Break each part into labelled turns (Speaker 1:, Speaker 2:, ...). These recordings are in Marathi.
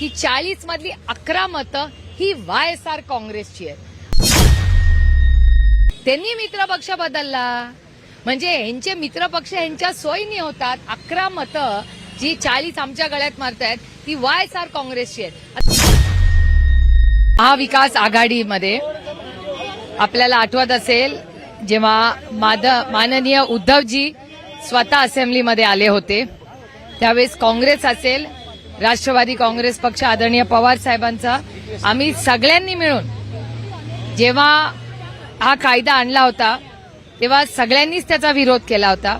Speaker 1: की चाळीस मधली अकरा मतं ही वाय एस आर काँग्रेसची आहेत. त्यांनी मित्रपक्ष बदलला. म्हणजे यांचे मित्रपक्ष यांच्या सोयीनी होतात. अकरा मतं जी चाळीस आमच्या गळ्यात मारतायत ती वाय एस आर काँग्रेसची आहेत. महाविकास आघाडीमध्ये आपल्याला आठवत असेल जेव्हा माध माननीय उद्धवजी स्वतः असेंब्लीमध्ये आले होते. त्यावेळेस काँग्रेस असेल राष्ट्रवादी काँग्रेस पक्ष आदरणीय पवार साहेबांचा. आम्ही सगळ्यांनी मिळून जेव्हा हा कायदा आणला होता तेव्हा सगळ्यांनीच त्याचा विरोध केला होता.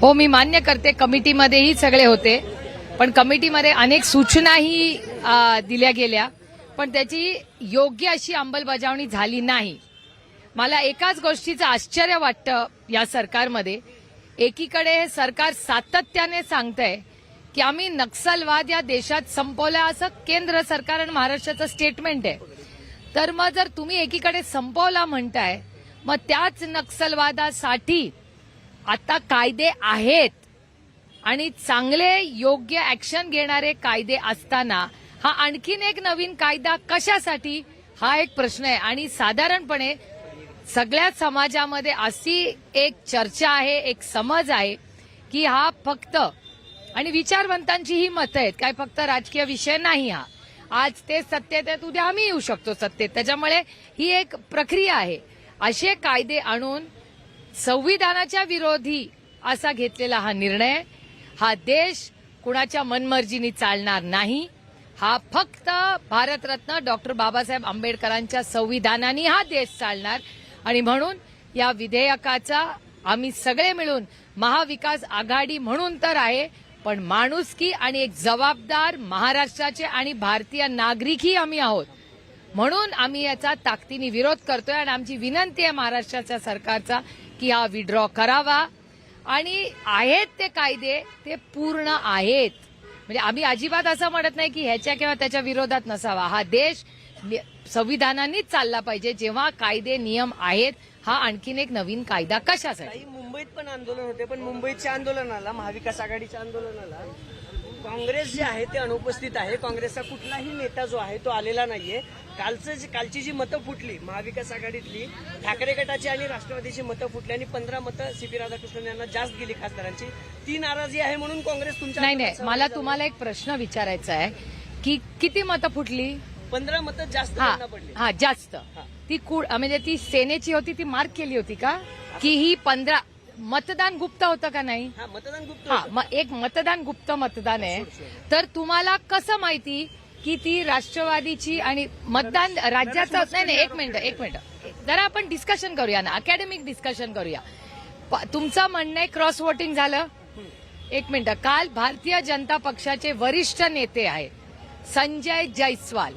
Speaker 1: हो मी मान्य करते कमिटीमध्येही सगळे होते पण कमिटीमध्ये अनेक सूचनाही दिल्या गेल्या पण त्याची योग्य अशी अंमलबजावणी झाली नाही. मला एकाच गोष्टीचं आश्चर्य वाटतं या सरकारमध्ये. एकीकडे हे सरकार सातत्याने सांगतंय की आम्ही नक्षलवाद या देशात संपवला असं केंद्र सरकार आणि महाराष्ट्राचं स्टेटमेंट आहे. तर मग जर तुम्ही एकीकडे संपवला म्हणताय मग त्याच नक्षलवादासाठी आता कायदे आहेत. आणि चांगले योग्य ऍक्शन घेणारे कायदे असताना हा आणखीन एक नवीन कायदा कशासाठी? हा एक प्रश्न आहे. आणि साधारणपणे सगळ्या समाजामध्ये अशी एक चर्चा आहे एक समज आहे की हा फक्त आणि विचारवंतांची ही मतं आहेत. काय फक्त राजकीय विषय नाही हा. आज ते सत्तेत आहेत उद्या आम्ही येऊ शकतो सत्तेत. त्याच्यामुळे ही एक प्रक्रिया आहे. असे कायदे आणून संविधानाच्या विरोधी असा घेतलेला हा निर्णय हा देश कुणाच्या मनमर्जीने चालणार नाही. हा फक्त भारतरत्न डॉक्टर बाबासाहेब आंबेडकरांच्या संविधानाने हा देश चालणार. आणि म्हणून या विधेयकाचा आम्ही सगळे मिळून महाविकास आघाडी म्हणून तर आहे पण माणुसकी आणि एक जबाबदार महाराष्ट्राचे आणि भारतीय नागरिकही आम्ही आहोत. म्हणून आम्ही याचा ताकदीने विरोध करतोय आणि आमची विनंती आहे महाराष्ट्राच्या सरकारचा की हा विड्रॉ करावा. आणि आहेत ते कायदे ते पूर्ण आहेत. म्हणजे आम्ही अजिबात असं म्हणत नाही की ह्याच्या किंवा त्याच्या विरोधात नसावा. हा देश संविधानानेच चालला पाहिजे जेव्हा कायदे नियम आहेत हा आणखीन एक नवीन कायदा कशासाठी?
Speaker 2: काही मुंबईत पण आंदोलन होते पण मुंबईच्या आंदोलनाला महाविकास आघाडीच्या आंदोलनाला काँग्रेस जे आहे ते अनुपस्थित आहे. काँग्रेसचा कुठलाही नेता जो आहे तो आलेला नाहीये. कालचं जे- कालची जी मतं फुटली महाविकास आघाडीतली ठाकरे गटाची आणि राष्ट्रवादीची मतं फुटली आणि पंधरा मतं सीपी राधाकृष्णन यांना जास्त गेली खासदारांची ती नाराजी आहे म्हणून काँग्रेस तुमच्या
Speaker 1: नाही नाही मला तुम्हाला एक प्रश्न विचारायचा आहे की किती मतं फुटली?
Speaker 2: पंधरा मतं जास्त
Speaker 1: हा
Speaker 2: त्यांना पडली.
Speaker 1: हा जास्त. ती कु म्हणजे ती सेनेची होती ती मार्क केली होती का? की ही पंधरा मतदान गुप्त होतं का नाही?
Speaker 2: हा मतदान गुप्त
Speaker 1: हा
Speaker 2: होतं.
Speaker 1: मग एक मतदान गुप्त मतदान आहे. तर तुम्हाला कसं माहिती की ती राष्ट्रवादीची आणि मतदान राज्याचं नाही नाही एक मिनिट एक मिनिट. जरा आपण डिस्कशन करूया ना अकॅडमिक डिस्कशन करूया. प- तुमचं म्हणणं आहे क्रॉस वोटिंग झालं? एक मिनिट. काल भारतीय जनता पक्षाचे वरिष्ठ नेते आहेत. संजय जयस्वाल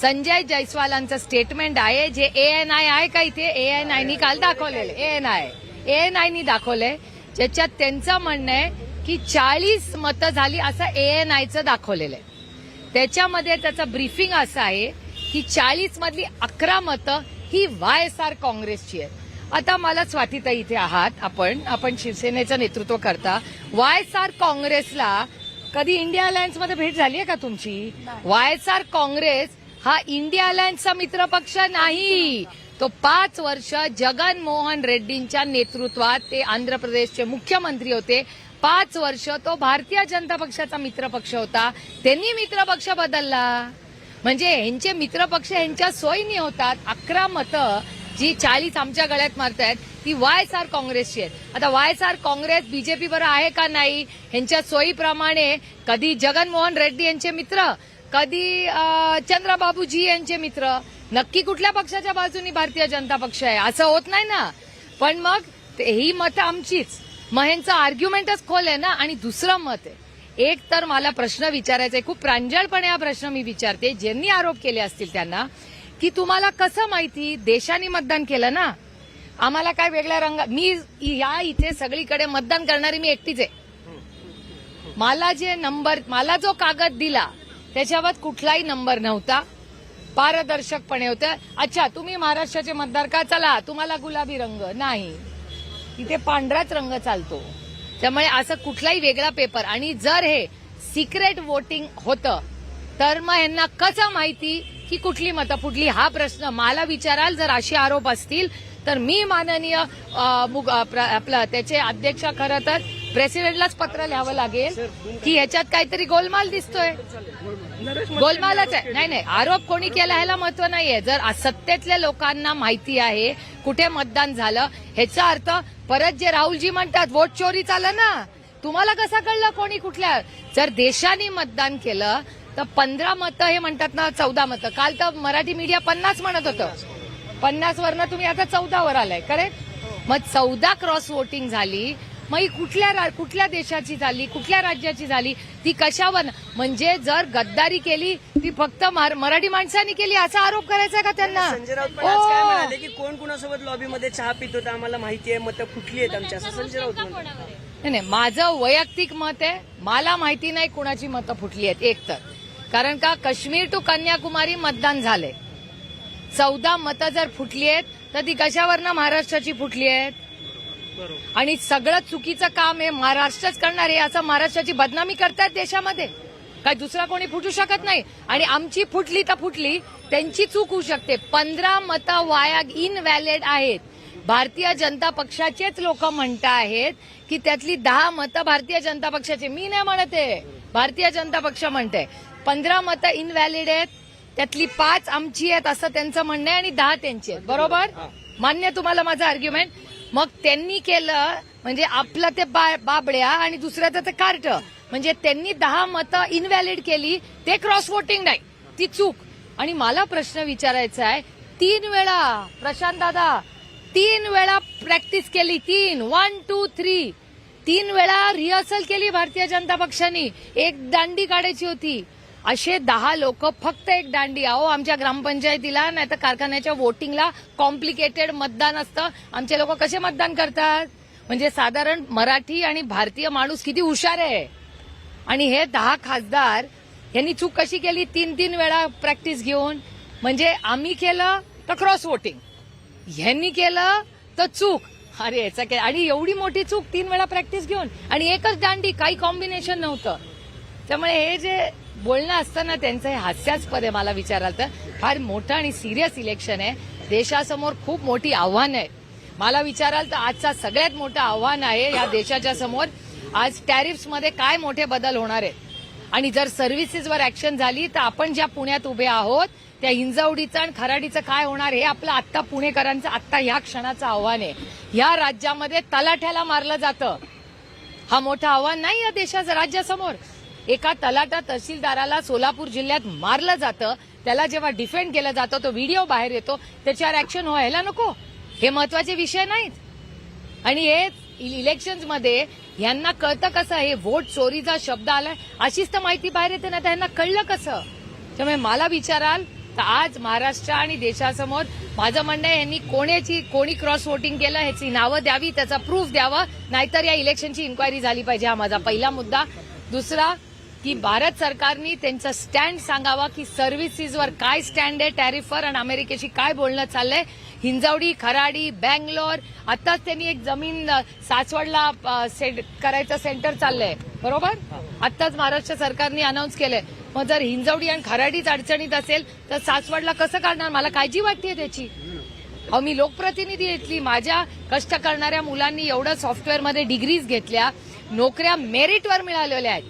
Speaker 1: संजय जयस्वालांचं स्टेटमेंट आहे जे ए एन आय आहे का इथे? ए एन आयनी काल दाखवलेलं. A N I A N आयनी दाखवलंय. ज्याच्यात त्यांचं म्हणणं आहे की चाळीस मतं झाली असं ए एन आयचं दाखवलेलं आहे. त्याच्यामध्ये त्याचं ब्रीफिंग असं आहे की चाळीस मधली अकरा मतं ही वाय एस आर काँग्रेसची आहेत. आता मला स्वातीताई इथे आहात. आपण आपण शिवसेनेचं नेतृत्व करता. वाय एस आर काँग्रेसला कधी इंडिया अलायन्समध्ये भेट झाली आहे का तुमची? वाय एस आर काँग्रेस हा इंडिया अलायन्सचा मित्रपक्ष नाही. तो पाच वर्ष जगन मोहन रेड्डींच्या नेतृत्वात ते आंध्र प्रदेशचे मुख्यमंत्री होते. पाच वर्ष तो भारतीय जनता पक्षाचा मित्रपक्ष होता. त्यांनी मित्रपक्ष बदलला. म्हणजे ह्यांचे मित्रपक्ष ह्यांच्या सोयीने होतात. अकरा मतं जी चाळीस आमच्या गळ्यात मारतायत ती वाय एस आर काँग्रेसची आहेत. आता Y S R Congress BJP बरोबर आहे का नाही? ह्यांच्या सोयीप्रमाणे कधी जगनमोहन रेड्डी यांचे मित्र कधी अं, चंद्रबाबूजी यांचे मित्र नक्की कुठल्या पक्षाच्या बाजूनी भारतीय जनता पक्ष आहे? असं होत नाही ना. पण मग ही मतं आमचीच. मग ह्यांचं आर्ग्युमेंटच खोल आहे ना. आणि दुसरं मत आहे. एक तर मला प्रश्न विचारायचा आहे. खूप प्रांजळपणे हा प्रश्न मी विचारते. ज्यांनी आरोप केले असतील त्यांना की तुम्हाला कसं माहिती? देशाने मतदान केलं ना. आम्हाला काय वेगळ्या रंगा मी या इथे सगळीकडे मतदान करणारी मी एकटीच आहे. मला जे नंबर मला जो कागद दिला त्याच्यावर कुठलाही नंबर नव्हता. पारदर्शकपणे होतं. अच्छा तुम्ही महाराष्ट्राचे मतदार का? चला तुम्हाला गुलाबी रंग. नाही. इथे पांढराच रंग चालतो. त्यामुळे असं कुठलाही वेगळा पेपर. आणि जर हे सिक्रेट वोटिंग होतं तर मग यांना कसं माहिती की कुठली मतं फुटली? हा प्रश्न मला विचाराल. जर असे आरोप असतील तर मी माननीय मुग- प्र- आपलं त्याचे अध्यक्ष खरं तर प्रेसिडेंटलाच पत्र लिहावं लागेल की ह्याच्यात काहीतरी गोलमाल दिसतोय. गोलमालच आहे. नाही नाही. आरोप कोणी केला ह्याला महत्त्व नाहीये. जर सत्तेतल्या लोकांना माहिती आहे कुठे मतदान झालं ह्याचा अर्थ परत जे राहुलजी म्हणतात वोट चोरी चाललं ना. तुम्हाला कसं कळलं कोणी कुठल्या? जर देशाने मतदान केलं तर पंधरा मतं हे म्हणतात ना चौदा मतं. काल तर मराठी मीडिया पन्नास म्हणत होतं. पन्नास वरनं तुम्ही आता चौदावर आलाय करेक्ट मग चौदा क्रॉस वोटिंग झाली मग ही कुठल्या कुठल्या देशाची झाली कुठल्या राज्याची झाली ती कशावर? म्हणजे जर गद्दारी केली ती फक्त मार- मराठी माणसांनी केली असा आरोप करायचा का त्यांना?
Speaker 2: संजय राऊत पण आज काय
Speaker 1: ओ.
Speaker 2: म्हणाले की कोण कुणासोबत लॉबीमध्ये चहा पित होता आम्हाला माहिती आहे मतं फुटली आहेत आमची असं संजय राऊत म्हणतात.
Speaker 1: नाही नाही माझं वैयक्तिक मत आहे मला माहिती नाही कुणाची मतं फुटली आहेत एक तर. कारण का काश्मीर टू कन्याकुमारी मतदान झाले चौदा मतं जर फुटली आहेत तर ती कशावरनं महाराष्ट्राची फुटली आहेत? आणि सगळं चुकीचं काम हे महाराष्ट्रच करणार आहे असं महाराष्ट्राची बदनामी करतायत देशामध्ये. काय दुसरा कोणी फुटू शकत नाही. आणि आमची फुटली तर फुटली त्यांची चूक होऊ शकते. पंधरा मतं वाया इनव्हॅलिड आहेत. भारतीय जनता पक्षाचेच लोक म्हणत आहेत की त्यातली दहा मतं भारतीय जनता पक्षाचे. मी नाही म्हणत आहे. भारतीय जनता पक्ष म्हणते पंधरा मतं इनव्हॅलिड आहेत. त्यातली पाच आमची आहेत असं त्यांचं म्हणणं आहे आणि दहा त्यांची आहेत. बरोबर? मान्य तुम्हाला माझं आर्ग्युमेंट मग त्यांनी केलं म्हणजे आपलं ते बा- बाबड्या आणि दुसऱ्याचं ते कार्ट. म्हणजे त्यांनी दहा मतं इनव्हॅलिड केली ते क्रॉस वोटिंग नाही. ती चूक. आणि मला प्रश्न विचारायचा आहे तीन वेळा प्रशांत दादा तीन वेळा प्रॅक्टिस केली तीन वन टू थ्री तीन वेळा रिहर्सल केली भारतीय जनता पक्षाने. एक दांडी काढायची होती. असे दहा लोक फक्त एक दांडी. अहो आमच्या ग्रामपंचायतीला नाही तर कारखान्याच्या वोटिंगला कॉम्प्लिकेटेड मतदान असतं. आमचे लोक कसे मतदान करतात? म्हणजे साधारण मराठी आणि भारतीय माणूस किती हुशार आहे? आणि हे दहा खासदार यांनी चूक कशी केली? तीन तीन वेळा प्रॅक्टिस घेऊन. म्हणजे आम्ही केलं तर क्रॉस वोटिंग ह्यांनी केलं तर चूक. अरे याचा काय? आणि एवढी मोठी चूक तीन वेळा प्रॅक्टिस घेऊन. आणि एकच दांडी काही कॉम्बिनेशन नव्हतं. त्यामुळे हे जे बोलणं असतं ना त्यांचं हे हास्यास्पद आहे मला विचाराल तर. फार मोठं आणि सिरियस इलेक्शन आहे. देशासमोर खूप मोठी आव्हानं आहेत. मला विचाराल तर आजचा सगळ्यात मोठं आव्हान आहे या देशाच्या समोर आज टॅरिफ्समध्ये काय मोठे बदल होणार आहेत? आणि जर सर्व्हिसेसवर ऍक्शन झाली तर आपण ज्या पुण्यात उभे आहोत त्या हिंजवडीचं आणि खराडीचं काय होणार हे आपलं आत्ता पुणेकरांचं आत्ता ह्या क्षणाचं आव्हान आहे. ह्या राज्यामध्ये तलाठ्याला मारलं जातं. हा मोठं आव्हान नाही या देशाचं राज्यासमोर. एका तलाटा तहसीलदाराला सोलापूर जिल्ह्यात मारलं जातं. त्याला जेव्हा डिफेंड केलं जातं तो व्हिडिओ बाहेर येतो. त्याच्यावर ऍक्शन व्हायला नको. हे महत्त्वाचे विषय नाहीत. आणि हे इलेक्शन्समध्ये यांना कळतं कसं हे वोट चोरीचा शब्द आलाय? अशीच तर माहिती बाहेर येते ना त्यांना कळलं कसं? त्यामुळे मला विचाराल तर आज महाराष्ट्र आणि देशासमोर माझं म्हणणं आहे यांनी कोणाची कोणी क्रॉस वोटिंग केलं ह्याची नावं द्यावी त्याचा प्रूफ द्यावं नाहीतर या इलेक्शनची इन्क्वायरी झाली पाहिजे. हा माझा पहिला मुद्दा. दुसरा की भारत सरकारनी त्यांचा स्टँड सांगावा की सर्व्हिसेसवर काय स्टँड आहे टॅरिफवर आणि अमेरिकेशी काय बोलणं चाललंय. हिंजवडी खराडी बँगलोर आताच त्यांनी एक जमीन सासवडला करायचं सेंटर चाललंय. बरोबर? आताच महाराष्ट्र सरकारने अनाऊन्स केलंय. मग जर हिंजवडी आणि खराडीच अडचणीत असेल तर सासवडला कसं काढणार मला काळजी वाटते त्याची. अहो मी लोकप्रतिनिधी येतली माझ्या कष्ट करणाऱ्या मुलांनी एवढं सॉफ्टवेअरमध्ये डिग्रीज घेतल्या. नोकऱ्या मेरिटवर मिळालेल्या आहेत.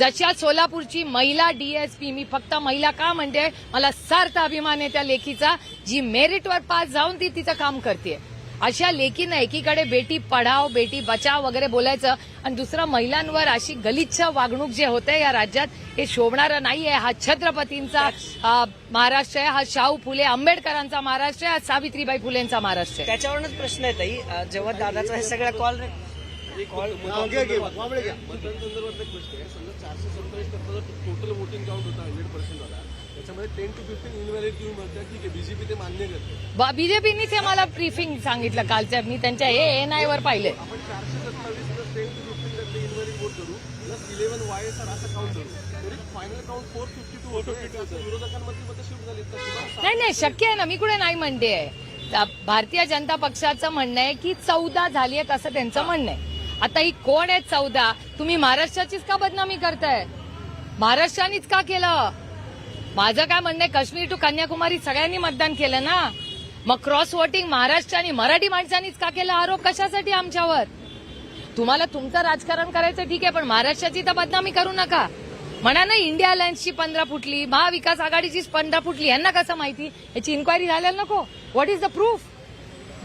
Speaker 1: जशा सोलापूरची महिला डीएसपी मी फक्त महिला का म्हणते? मला सार्थ अभिमान आहे त्या लेखीचा. जी मेरिटवर पास जाऊन ती तिचं काम करते अशा लेखीनं एकीकडे बेटी पढाव बेटी बचाव वगैरे बोलायचं आणि दुसरं महिलांवर अशी गलिच्छ वागणूक जे होते या राज्यात हे शोभणारं नाहीये. हा छत्रपतींचा महाराष्ट्र आहे हा शाहू फुले आंबेडकरांचा महाराष्ट्र आहे हा सावित्रीबाई फुलेंचा महाराष्ट्र आहे.
Speaker 2: त्याच्यावरूनच प्रश्न आहे ताई. जेव्हा दादाचा हे सगळ्या कॉल कॉल
Speaker 3: मतदानसंदर्भातला क्वेश्चन आहे समजा चारशे सत्तावीस टक्का टोटल वोटिंग काउंट होता हंड्रेड पर्सेंट वाला त्याच्यामध्ये टेन टू फिफ्टीन इनव्हॅलिड तुम्ही म्हणता ठीक आहे बीजेपी ते मान्य करते
Speaker 1: बीजेपीनीच हे मला ब्रीफिंग सांगितलं कालच्या मी त्यांच्या हे एन आय वर पाहिलंय
Speaker 3: आपण चारशे सत्तावीस प्लस टेन टू फिफ्टीन टक्के इनव्हॅलिड वोट करू plus eleven Y S R असं काउंट करू
Speaker 1: नाही नाही शक्य आहे ना. मी कुठे नाही म्हणते. भारतीय जनता पक्षाचं म्हणणं आहे की चौदा झाली आहेत असं त्यांचं म्हणणं आहे. आता ही कोण आहेत चौदा? तुम्ही महाराष्ट्राचीच का बदनामी करताय? महाराष्ट्रानेच का केलं? माझं काय म्हणणं आहे काश्मीर टू कन्याकुमारी सगळ्यांनी मतदान केलं ना? मग क्रॉस वोटिंग महाराष्ट्राने मराठी माणसांनीच का केला आरोप? कशासाठी आमच्यावर? तुम्हाला तुमचं राजकारण करायचं ठीक आहे पण महाराष्ट्राची तर बदनामी करू नका. म्हणा ना इंडिया अलायन्सची पंधरा फुटली महाविकास आघाडीची पंधरा फुटली यांना कसं माहिती? याची इन्क्वायरी झालेला नको. व्हॉट इज द प्रूफ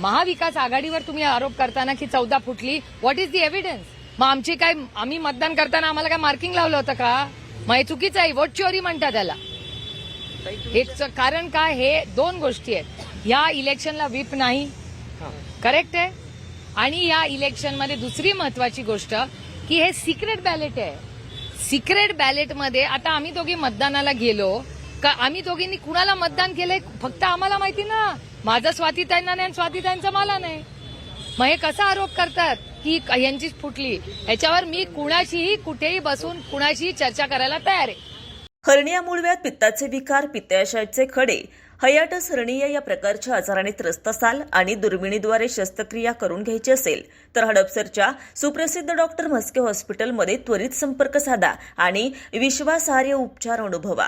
Speaker 1: महाविकास आघाडीवर तुम्ही आरोप करताना की चौदा फुटली. व्हॉट इज दी एव्हिडन्स मग आमची काय आम्ही मतदान करताना आम्हाला काय मार्किंग लावलं होतं का? मग हे चुकीचं आहे. वोट चोरी म्हणतात त्याला. हेच कारण काय हे दोन गोष्टी आहेत. या इलेक्शनला व्हीप नाही. करेक्ट आहे? आणि या इलेक्शनमध्ये दुसरी महत्वाची गोष्ट की हे सिक्रेट बॅलेट आहे. सिक्रेट बॅलेटमध्ये आता आम्ही दोघी मतदानाला गेलो. का आम्ही दोघींनी कुणाला मतदान केलंय? फक्त आम्हाला माहिती ना. माझं स्वातीताईंना नाही आणि त्यांचा मला नाही. मग हे कसा आरोप करतात? की यांचीच फुटली. याच्यावर मी कुणाशीही कुठेही बसून कुणाशीही चर्चा करायला तयार आहे.
Speaker 4: हर्निया मूळव्यात पित्ताचे विकार पित्ताशयाचे खडे हयाटस हर्निया या प्रकारच्या आजाराने त्रस्त असाल आणि दुर्बिणीद्वारे शस्त्रक्रिया करून घ्यायची असेल तर हडपसरच्या सुप्रसिद्ध डॉक्टर म्हस्के हॉस्पिटलमध्ये त्वरित संपर्क साधा आणि विश्वासार्ह उपचार अनुभवा.